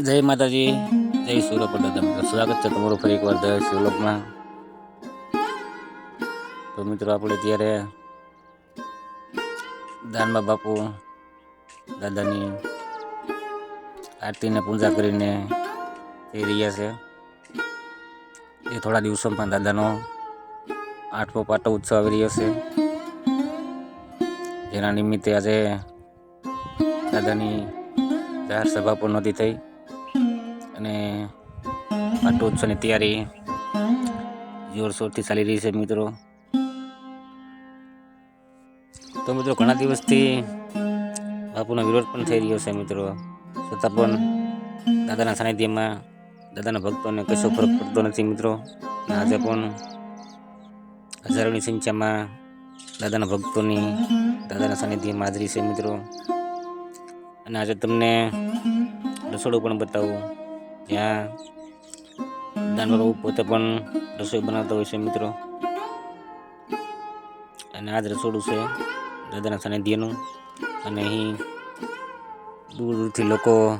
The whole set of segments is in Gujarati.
જય માતાજી, જય સૂર્યપડ દાદા સ્વાગત છે તમારું ફરી એકવાર દયા શિવલોકમાં. તો મિત્રો, આપણે ત્યારે દાનબા બાપુ, દાદાની આરતીને પૂજા કરીને જઈ રહ્યા છે. એ થોડા દિવસોમાં દાદાનો આઠમો પાટો ઉત્સવ આવી રહ્યો છે. જેના નિમિત્તે આજે દાદાની જાહેર સભા પણ નહોતી થઈ. અને પાટોત્સવની તૈયારી જોરશોરથી ચાલી રહી છે મિત્રો. તો મિત્રો, ઘણા દિવસથી બાપુનો વિરોધ પણ થઈ રહ્યો છે મિત્રો. છતાં પણ દાદાના સાનિધ્યમાં દાદાના ભક્તોને કશો ફરક પડતો નથી મિત્રો. આજે પણ હજારોની સંખ્યામાં દાદાના ભક્તોની દાદાના સાનિધ્યમાં હાજરી છે મિત્રો. અને આજે તમને રસોડું પણ બતાવું. જ્યાં દાનબાબુ પોતે પણ રસોઈ બનાવતા હોય છે મિત્રો. અને આ જ રસોડું છે દાદાના સાનિધ્યનું. અને અહીં દૂર દૂરથી લોકો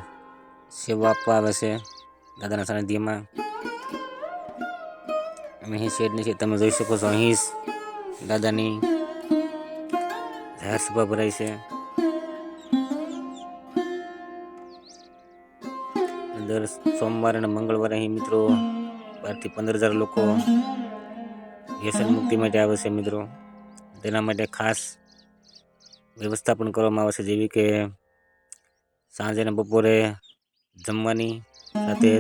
સેવા આપવા આવે છે દાદાના સાનિધ્યમાં. અને અહીં શેડ છે, તમે જોઈ શકો છો, અહીં દાદાની જાહેર સભા ભરાય છે. દર સોમવારે અને મંગળવારે અહીં મિત્રો બારથી પંદર હજાર લોકો વ્યસન મુક્તિ માટે આવે છે મિત્રો. તેના માટે ખાસ વ્યવસ્થા પણ કરવામાં આવે છે, જેવી કે સાંજે અને બપોરે જમવાની સાથે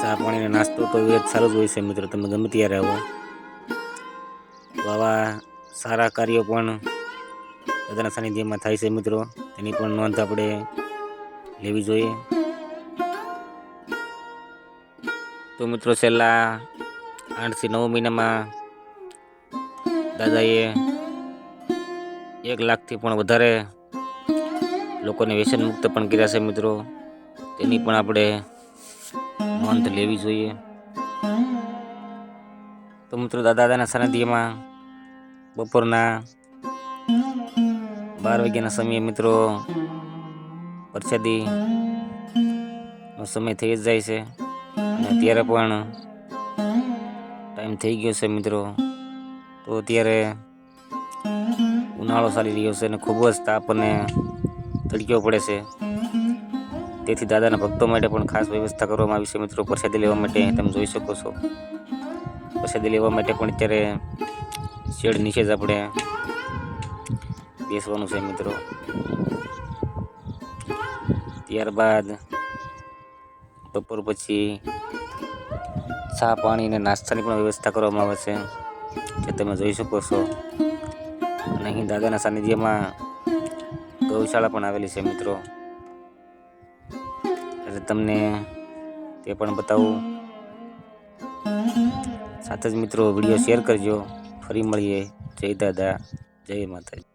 ચા પાણી નાસ્તો તો એ સારું જ હોય છે મિત્રો, તમે ગમે ત્યારે આવો. આવા સારા કાર્યો પણ બધાના સાનિધ્યમાં થાય છે મિત્રો, તેની પણ નોંધ આપણે લેવી જોઈએ. તો મિત્રો છેલ્લા આઠથી નવ મહિનામાં દાદાએ એક લાખથી પણ વધારે લોકોને વ્યસન મુક્ત પણ કર્યા છે મિત્રો. તેની પણ આપણે નોંધ લેવી જોઈએ. તો મિત્રો દાદાના સાનિધ્યમાં બપોરના બાર વાગ્યાના સમયે મિત્રો વરસાદી સમય થઈ જ જાય છે. અને અત્યારે પણ ટાઈમ થઈ ગયો છે મિત્રો. તો અત્યારે ઉનાળો ચાલી રહ્યો છે અને ખૂબ જ તાપ અને તડક્યો પડે છે. તેથી દાદાના ભક્તો માટે પણ ખાસ વ્યવસ્થા કરવામાં આવી છે મિત્રો. પ્રસાદી લેવા માટે તમે જોઈ શકો છો. પ્રસાદી લેવા માટે પણ અત્યારે શેડ નીચે જ આપણે બેસવાનું છે મિત્રો. ત્યારબાદ બપોર પછી ચા પાણી અને નાસ્તાની પણ વ્યવસ્થા કરવામાં આવે છે, જે તમે જોઈ શકો છો. અને અહીં દાદાના સાનિધ્યમાં ગૌશાળા પણ આવેલી છે મિત્રો. એટલે તમને તે પણ બતાવું. સાથે જ મિત્રો વીડિયો શેર કરજો. ફરી મળીએ. જય દાદા, જય માતાજી.